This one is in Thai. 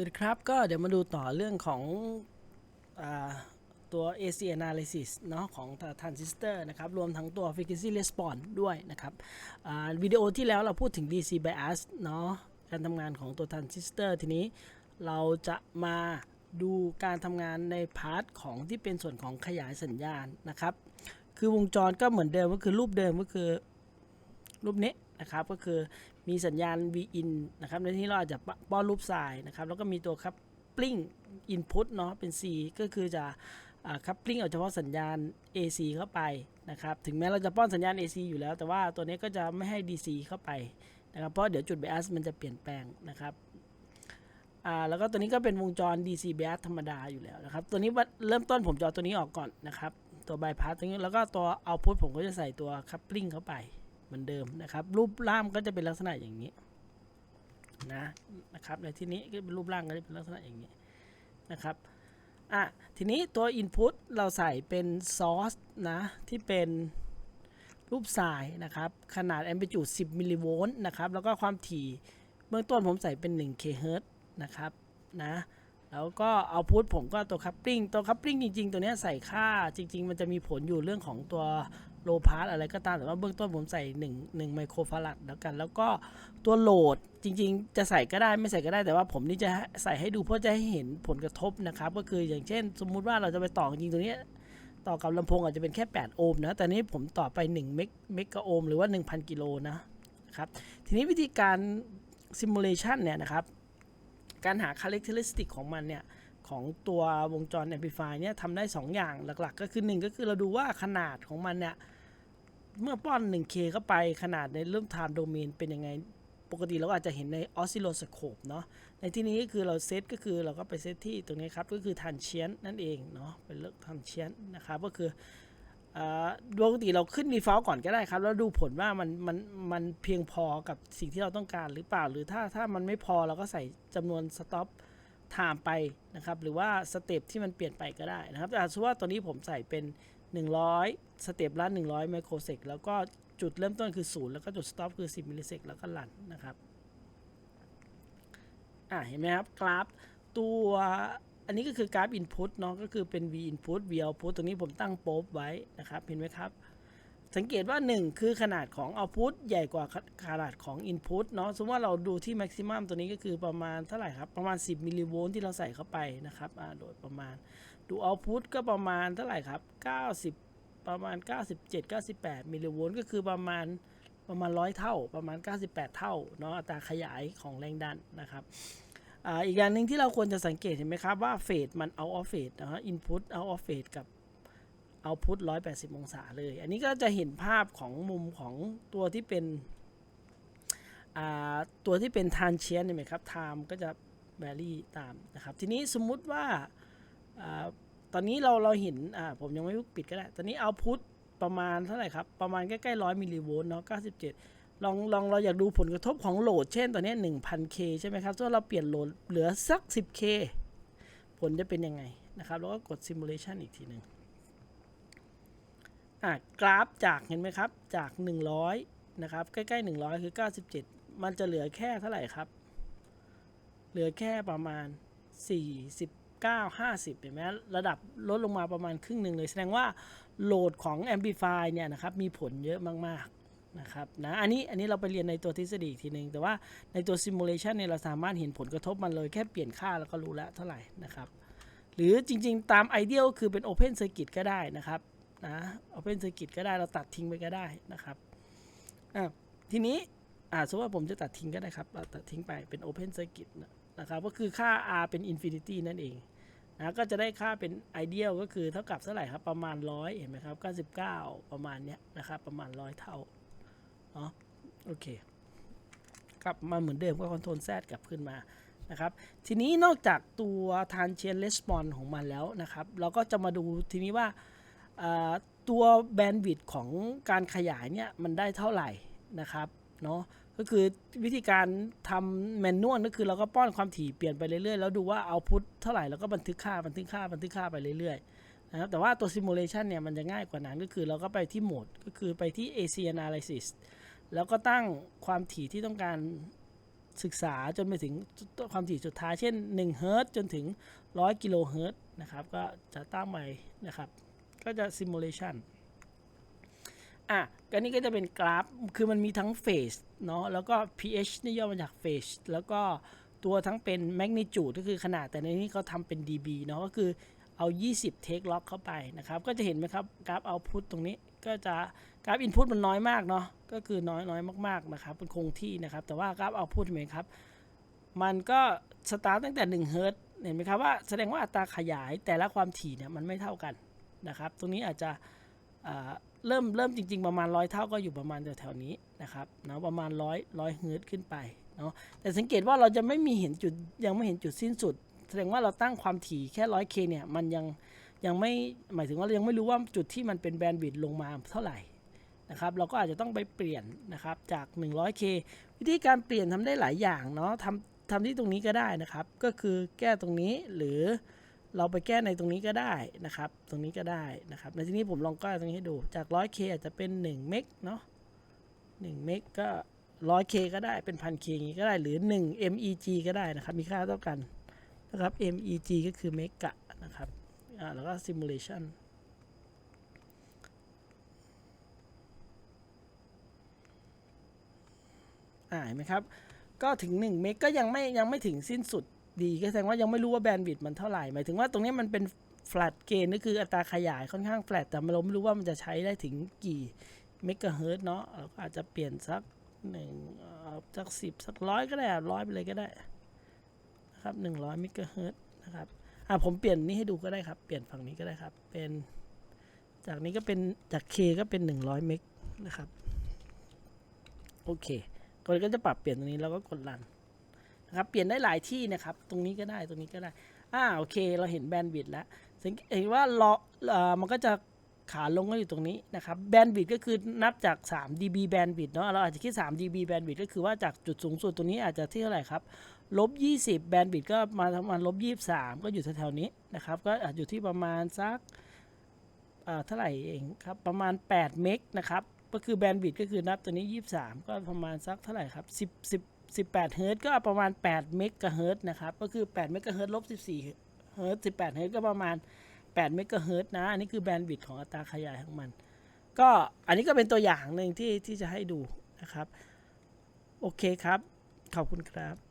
วัสดีครับ ก็เดี๋ยวมาดูต่อเรื่องของอตัว AC analysis เนาะของ transistor นะครับ รวมทั้งตัว frequency response ด้วยนะครับวิดีโอที่แล้วเราพูดถึง DC bias เนาะการทำงานของตัว transistor ทีนี้เราจะมาดูการทำงานในพาร์ทของที่เป็นส่วนของขยายสัญญาณนะครับ คือวงจรก็เหมือนเดิมก็คือรูปเดิมก็คือรูปนี้ นะครับก็คือมีสัญญาณ V in นะครับในที่เราอาจจะป้อนรูปทรายนะครับแล้วก็มีตัว coupling input เนาะเป็น C ก็คือจะอ่า coupling เอาเฉพาะสัญญาณ AC เข้าไปนะครับถึงแม้เราจะป้อนสัญญาณ AC อยู่แล้ว แต่ว่าตัวนี้ก็จะไม่ให้ DC เข้าไปนะครับเพราะเดี๋ยวจุด bias มันจะเปลี่ยนแปลงนะครับอ่าแล้วก็ตัวนี้ก็เป็นวงจร DC bias ธรรมดาอยู่แล้วนะครับ ตัวนี้เริ่มต้นผมจะเอาตัวนี้ออกก่อนนะครับ ตัว bypass ตรงนี้แล้วก็ตัว output ผมก็จะใส่ตัว coupling เข้าไป เหมือนเดิมนะครับ รูปร่างก็จะเป็นลักษณะอย่างนี้นะนะครับในที่นี้ก็เป็นรูปร่างก็จะเป็นลักษณะอย่างนี้นะครับอะทีนี้ตัว Input เราใส่เป็น Source นะที่เป็นรูปสายนะครับขนาด Amplitude 10มิลลิโวลต์นะครับแล้วก็ความถี่เบื้องต้นผมใส่เป็น1 kHz นะครับนะแล้วก็เอาพุทผมก็ตัวคัพปริงตัวคัพปริงจริง ๆ ตัวนี้ใส่ค่าจริง ๆ มันจะมีผลอยู่เรื่องของตัว โลพาร์อะไรก็ตามแต่ว่าเบื้องต้นผมใส่1 1ไมโครฟารัดแล้วกัน แล้วก็ตัวโหลดจริงๆ จะใส่ก็ได้ไม่ใส่ก็ได้แต่ว่าผมนี่จะใส่ให้ดูเพื่อจะให้เห็นผลกระทบนะครับ ก็คืออย่างเช่น สมมุติว่าเราจะไปต่อจริงตัวนี้ต่อกับลำโพงอาจจะเป็นแค่ 8 โอห์มนะ แต่นี้ผมต่อไป1เมกเมกะโอห์มหรือว่า 1,000 กิโลนะครับ ทีนี้วิธีการซิมูเลชันเนี่ยนะครับ การหา characteristic ของมันเนี่ย ของตัววงจร amplify เนี่ยทำได้ 2 อย่างหลักๆ ก็คือ 1 ก็คือเราดูว่าขนาดของมันเนี่ย เมื่อป้อน 1K เข้าไปขนาดในเรื่อง time domain เป็นยังไง ปกติเราอาจจะเห็นใน oscilloscope เนาะ ในที่นี้คือเราเซตก็คือเราก็ไปเซตที่ตรงนี้ครับ ก็คือ transient นั่นเองเนาะ เป็นเรื่อง transient นะครับ ก็คืออ่าปกติเราขึ้น default ก่อนก็ได้ครับ แล้วดูผลว่ามันมันมันเพียงพอกับสิ่งที่เราต้องการหรือเปล่า หรือถ้าถ้ามันไม่พอเราก็ใส่จำนวน stop time ไปนะครับ หรือว่าสเต็ปที่มันเปลี่ยนไปก็ได้นะครับแต่สมมติว่าตัวนี้ผมใส่เป็น 100 สเต็ปละ 100 ไมโครเซกแล้วก็จุดเริ่มต้นคือ 0 แล้วก็จุด stop คือ 10 มิลลิเซกแล้วก็ลันนะครับ อ่าเห็นไหมครับ กราฟตัวอันนี้ก็คือกราฟ input เนาะก็คือเป็น v input v output ตรงนี้ผมตั้งโป๊บไว้นะครับ เห็นไหมครับ สังเกตว่า 1 คือขนาดของ output ใหญ่กว่าขนาดของ input เนาะสมมติว่าเราดูที่ maximum ตัวนี้ก็คือประมาณเท่าไหร่ครับ ประมาณ 10 มิลลิโวลต์ที่เราใส่เข้าไปนะครับอ่าโดยประมาณ ดู output ก็ประมาณเท่าไหร่ครับ 90 ประมาณ 97 98 มิลลิโวลต์ก็คือประมาณประมาณ 100 เท่า ประมาณ 98 เท่าเนาะอัตราขยายของแรงดันนะครับอ่าอีกอย่างหนึ่งที่เราควรจะสังเกตเห็นไหมครับว่าเฟสมัน out of phase นะฮะ input out of phase กับ output 180 องศาเลย อันนี้ก็จะเห็นภาพของมุมของตัวที่เป็นอ่าตัวที่เป็น transient เห็นไหมครับ time ก็จะ vary ตามนะครับ ทีนี้สมมุติว่า ตอนนี้เราเราเห็นผมยังไม่ปิดก็ได้ ตอนนี้ output ประมาณเท่าไหร่ครับ ประมาณใกล้ๆร้อยมิลลิโวลต์เนาะ97 ลองลองเราอยากดูผลกระทบของโหลด เช่นตอนนี้ 1000K ใช่ไหมครับถ้าเราเปลี่ยนโหลดเหลือสัก 10K ผลจะเป็นยังไงนะครับแล้วก็กด simulation อีกทีหนึ่งอะกราฟจากเห็นไหมครับ จาก 100 นะครับ ใกล้ๆ 100 คือ 97 มันจะเหลือแค่เท่าไหร่ครับ เหลือแค่ประมาณ 40 9 50 เห็นไหมระดับลดลงมาประมาณครึ่งหนึ่งเลย แสดงว่าโหลดของ Amplify เนี่ยนะครับมีผลเยอะมากๆนะครับนะอันนี้อันนี้เราไปเรียนในตัวทฤษฎีอีกทีหนึ่งแต่ว่าในตัว Simulation เนี่ยเราสามารถเห็นผลกระทบมันเลยแค่เปลี่ยนค่าแล้วก็รู้แล้วเท่าไหร่นะครับหรือจริงๆ ตามไอเดียก็คือเป็น Open Circuit ก็ได้นะครับนะ Open Circuit ก็ได้เราตัดทิ้งไปก็ได้นะครับอะทีนี้อ่าสมมติว่าผมจะตัดทิ้งก็ได้ครับเราตัดทิ้งไปเป็น Open Circuit นะ นะครับก็คือค่า r เป็น infinity นั่นเองนะก็จะได้ค่าเป็น ideal ก็คือเท่ากับเท่าไหร่ครับประมาณ 100 เห็นไหมครับ 99 ประมาณเนี้ยนะครับประมาณ 100 เท่าเนาะโอเคกลับมาเหมือนเดิมก็คอนโทรล Z กลับขึ้นมานะครับทีนี้นอกจากตัว transient response ของมันแล้วนะครับ เราก็จะมาดูทีนี้ว่าอ่าตัวแบนด์วิดต์ของการขยายเนี่ยมันได้เท่าไหร่นะครับเนาะ ก็คือวิธีการทำแมนนวลก็คือเราก็ป้อนความถี่เปลี่ยนไปเรื่อยๆ แล้วดูว่าเอาพุทเท่าไหร่แล้วก็บันทึกค่าบันทึกค่าบันทึกค่าไปเรื่อยๆนะครับแต่ว่าตัวซิมูเลชันเนี่ยมันจะง่ายกว่านั้นก็คือเราก็ไปที่โหมดก็คือไปที่ AC analysis แล้วก็ตั้งความถี่ที่ต้องการศึกษาจนไปถึงความถี่สุดท้ายเช่น1เฮิร์ตจนถึง 100 กิโลเฮิรตซ์นะครับก็จะตั้งใหม่นะครับ ก็จะ simulation อะก็นี่ก็จะเป็นกราฟ คือมันมีทั้งเฟสเนาะ แล้วก็ pH นี่ย่อมาจากเฟสแล้วก็ตัวทั้งเป็น magnitude ก็คือขนาด แต่ในนี้เขาทำเป็น dB เนาะ ก็คือเอา 20 take log เข้าไปนะครับ ก็จะเห็นไหมครับกราฟ output ตรงนี้ ก็จะกราฟ input มันน้อยมากเนาะ ก็คือน้อยน้อยมากๆนะครับ เป็นคงที่นะครับ แต่ว่ากราฟ output เห็นไหมครับ มันก็สตาร์ตตั้งแต่1เฮิร์ตเห็นไหมครับว่าแสดงว่าอัตราขยายแต่ละความถี่เนี่ยมันไม่เท่ากันนะครับ ตรงนี้อาจจะ เริ่มเริ่มจริง ๆ ประมาณร้อยเท่าก็อยู่ประมาณแถวๆนี้นะครับเนาะประมาณร้อยร้อยเฮิร์ตขึ้นไปเนาะแต่สังเกตว่าเราจะไม่มีเห็นจุดยังไม่เห็นจุดสิ้นสุด แสดงว่าเราตั้งความถี่แค่ร้อยเคเนี่ยมันยังยังไม่หมายถึงว่าเรายังไม่รู้ว่าจุดที่มันเป็นแบนด์วิดต์ลงมาเท่าไหร่นะครับเราก็อาจจะต้องไปเปลี่ยนนะครับจาก 100K วิธีการเปลี่ยนทำได้หลายอย่างเนาะทำทำที่ตรงนี้ก็ได้นะครับ ก็คือแก้ตรงนี้หรือ เราไปแก้ในตรงนี้ก็ได้นะครับ ตรงนี้ก็ได้นะครับ ในที่นี้ผมลองก้ตรงนี้ให้ดู จาก 100K อาจจะเป็น 1 เมกเนาะ1เมกก็ 100K ก็ได้เป็น 1000K อย่างนี้ก็ได้ หรือ 1 MEG ก็ได้นะครับ มีค่าเท่ากันนะครับ MEG ก็คือเมกะนะครับ อ่า แล้วก็ simulation อ่าเห็นไหมครับ ก็ถึง 1 เมกก็ยังไม่ยังไม่ถึงสิ้นสุด ดีก็แสดงว่ายังไม่รู้ว่าแบนด์วิดต์มันเท่าไหร่หมายถึงว่าตรงนี้มันเป็น flat gain ก็คืออัตราขยายค่อนข้าง flat แต่เราไม่รู้ว่ามันจะใช้ได้ถึงกี่เมกะเฮิร์ตเนาะเราก็อาจจะเปลี่ยนสักหนึ่งสักสิบสักร้อยก็ได้ร้อยไปเลยก็ได้นะครับหนึ่งร้อยเมกะเฮิร์ตนะครับอ่าผมเปลี่ยนนี้ให้ดูก็ได้ครับเปลี่ยนฝั่งนี้ก็ได้ครับ เป็นจากนี้ก็เป็นจาก K ก็เป็น 100 เมกนะครับ โอเคก็ก็จะปรับเปลี่ยนตรงนี้แล้วก็กดรัน นะครับเปลี่ยนได้หลายที่นะครับ ตรงนี้ก็ได้ตรงนี้ก็ได้อ่าโอเค เราเห็นแบนด์วิดต์แล้วสังเกตเห็นว่าลอเอ่อมันก็จะขาลงก็อยู่ตรงนี้นะครับแบนด์วิดต์ก็คือนับจาก 3 dB แบนด์วิดต์เนาะเราอาจจะคิด 3 dB แบนด์วิดต์ก็คือว่าจากจุดสูงสุดตรงนี้อาจจะที่เท่าไหร่ครับลบ20 แบนด์วิดต์ก็มาประมาณลบ23 ก็อยู่แถวๆนี้นะครับ ก็อาจอยู่ที่ประมาณสักเอ่อเท่าไหร่เองครับประมาณ 8 เมกนะครับก็คือแบนด์วิดต์ก็คือนับตัวนี้ 23 ก็ประมาณสักเท่าไหร่ครับ10 10 18เฮิร์ตก็ประมาณ8เมกะเฮิร์ตนะครับ ก็คือ8เมกะเฮิร์ตลบ14เฮิร์ต18เฮิร์ตก็ประมาณ8เมกะเฮิร์ตนะ อันนี้คือแบนด์วิดต์ของอัตราขยายของมัน ก็อันนี้ก็เป็นตัวอย่างหนึ่งที่ที่จะให้ดูนะครับ โอเคครับ ขอบคุณครับ